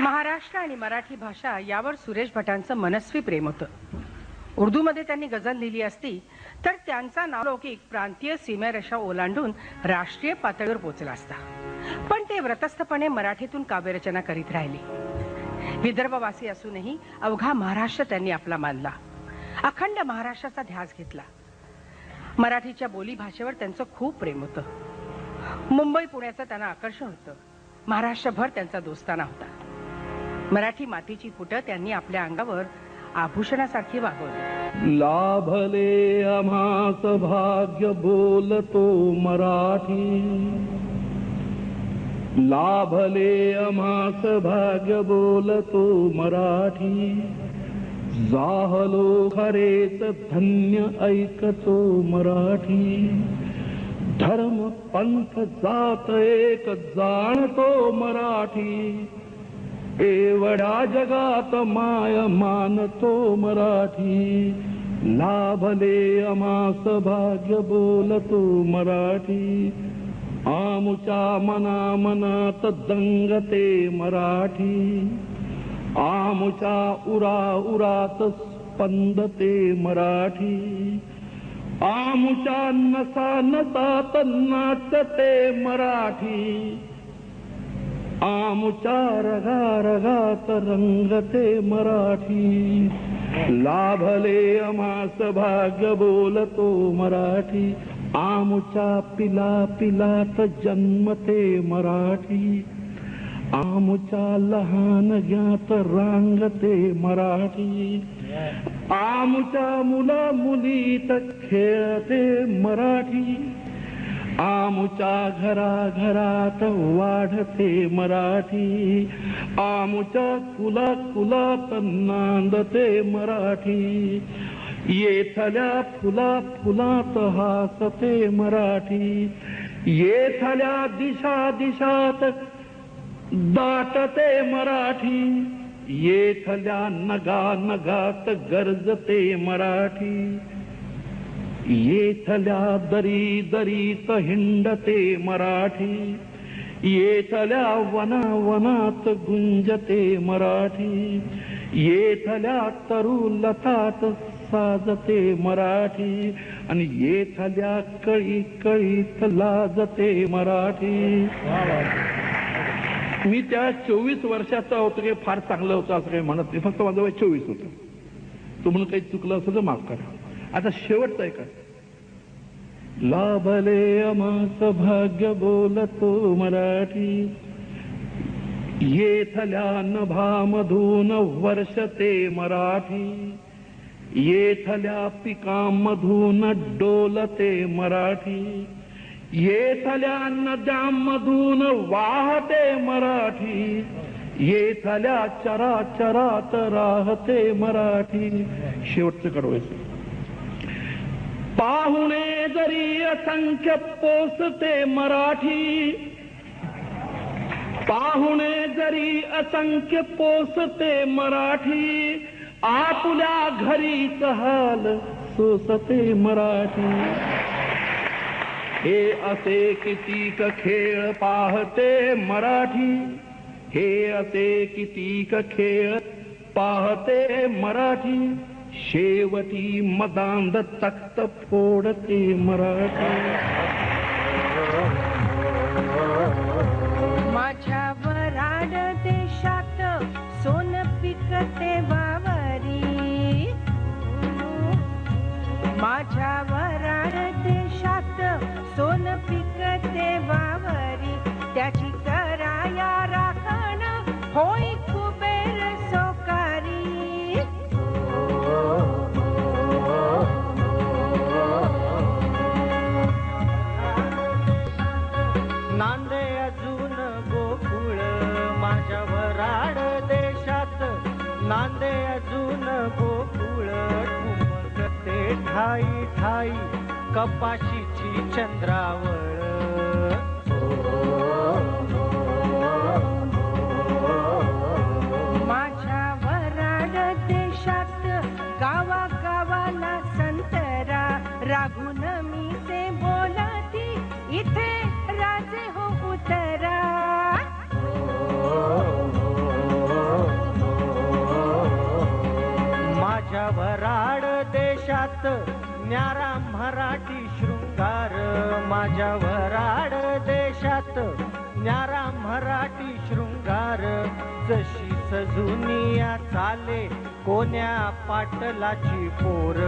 महाराष्ट्र आणि मराठी भाषा यावर सुरेश भटांचं मनस्वी प्रेम होतं. उर्दूमध्ये त्यांनी गझल लिहिली असती तर त्यांचा नावलौकिक प्रांतीय सीमारेषा ओलांडून राष्ट्रीय पातळीवर पोचला असता. पण ते व्रतस्थपणे मराठीतून काव्यरचना करीत राहिले. विदर्भवासी असूनही अवघा महाराष्ट्र त्यांनी आपला मानला. अखंड महाराष्ट्राचा ध्यास घेतला. मराठीच्या बोली भाषेवर त्यांचं खूप प्रेम होतं. मुंबई पुण्याचं त्यांना आकर्षण होतं. महाराष्ट्रभर त्यांचा दोस्ताना होता. मराठी मातीची फुटं त्यांनी आपल्या अंगावर आभूषणासारखी वागवली. लाभले आम्हास भाग्य बोलतो मराठी. लाभले आम्हास भाग्य बोलतो मराठी. जाहलो खरेच धन्य ऐकतो मराठी. धर्म पंथ जात एक जाणतो मराठी. एवढ्या जगात माय मानतो मराठी. लाभले अमास भाग्य बोलतो मराठी. आमुच्या मना मनात दंगते मराठी. आमुच्या उरा उरात स्पंदते मराठी. आमुच्या नसा नसात नाचते मराठी. आमच्या रगा रगात रंगते मराठी. लाभले अमास भाग्य बोलतो मराठी. आमच्या पिला पिलात जन्मते मराठी. आमच्या लहान ज्ञात रांगते मराठी. आमच्या मुला मुलीत खेळते मराठी. आमुच्या घरा घरात वाढते मराठी. आमुच्या कुला कुलात नांदते मराठी. येथल्या फुला फुलात हासते मराठी. येथल्या दिशा दिशात दाटते मराठी. येथल्या नगा नगात गरजते मराठी. येथल्या दरी दरीत हिंडते मराठी. येथल्या वना वनात गुंजते मराठी. येथल्या तरू लतात साजते मराठी. आणि येथल्या कळी कळीत लाजते मराठी. मी त्या चोवीस वर्षाचा होतो की फार चांगलं होतं असं काही म्हणत नाही. फक्त माझं वय चोवीस होतं. तो म्हणून काही चुकलं असं तर माफ करा. आता शेवटचं आहे. का लाभले अमास भाग्य बोलतो मराठी. येथल्या नभामधून वर्षते मराठी. येथल्या पिकांमधून डोलते मराठी. येथल्या नद्यांमधून वाहते मराठी. येथल्या चराचरात राहते मराठी. शेवटचं कडवायचं पाहुणे जरी असंख्य पोचते मराठी। पाहुणे जरी असंख्य पोचते मराठी। आपुल्या घरीच हाल सोसते मराठी। हे असे कितीक खेळ पाहते मराठी। हे असे कितीक खेळ पाहते मराठी शेवटी मदांध तख्त फोडते मराठा. नांदे अजून गोकुळ ठुमकते ठाई ठाई कपाशीची चंद्रावळ. न्यारा मराठी शृंगार माझ्या वराड देशात. न्यारा मराठी शृंगार जशी सजुनिया चाले कोण्या पाटलाची पोर.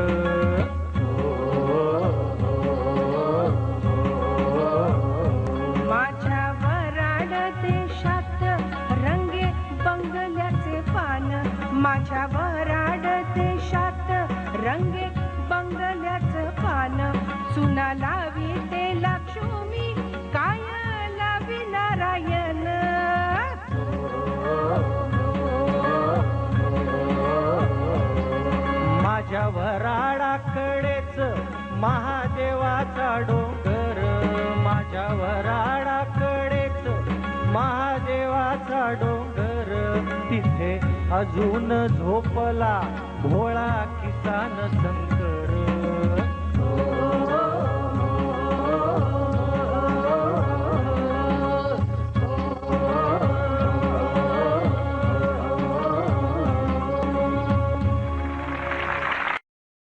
माझ्या वराड देशात रंगे बंगल्याचे पान. माझ्या वराड देशात रंगे सुना लावी ते लक्ष्मी काय लावी नारायण. माझ्या वराडाकडेच महादेवाचा डोंगर. माझ्या वराडाकडेच महादेवाचा डोंगर. तिथे अजून झोपला भोळा किसान संग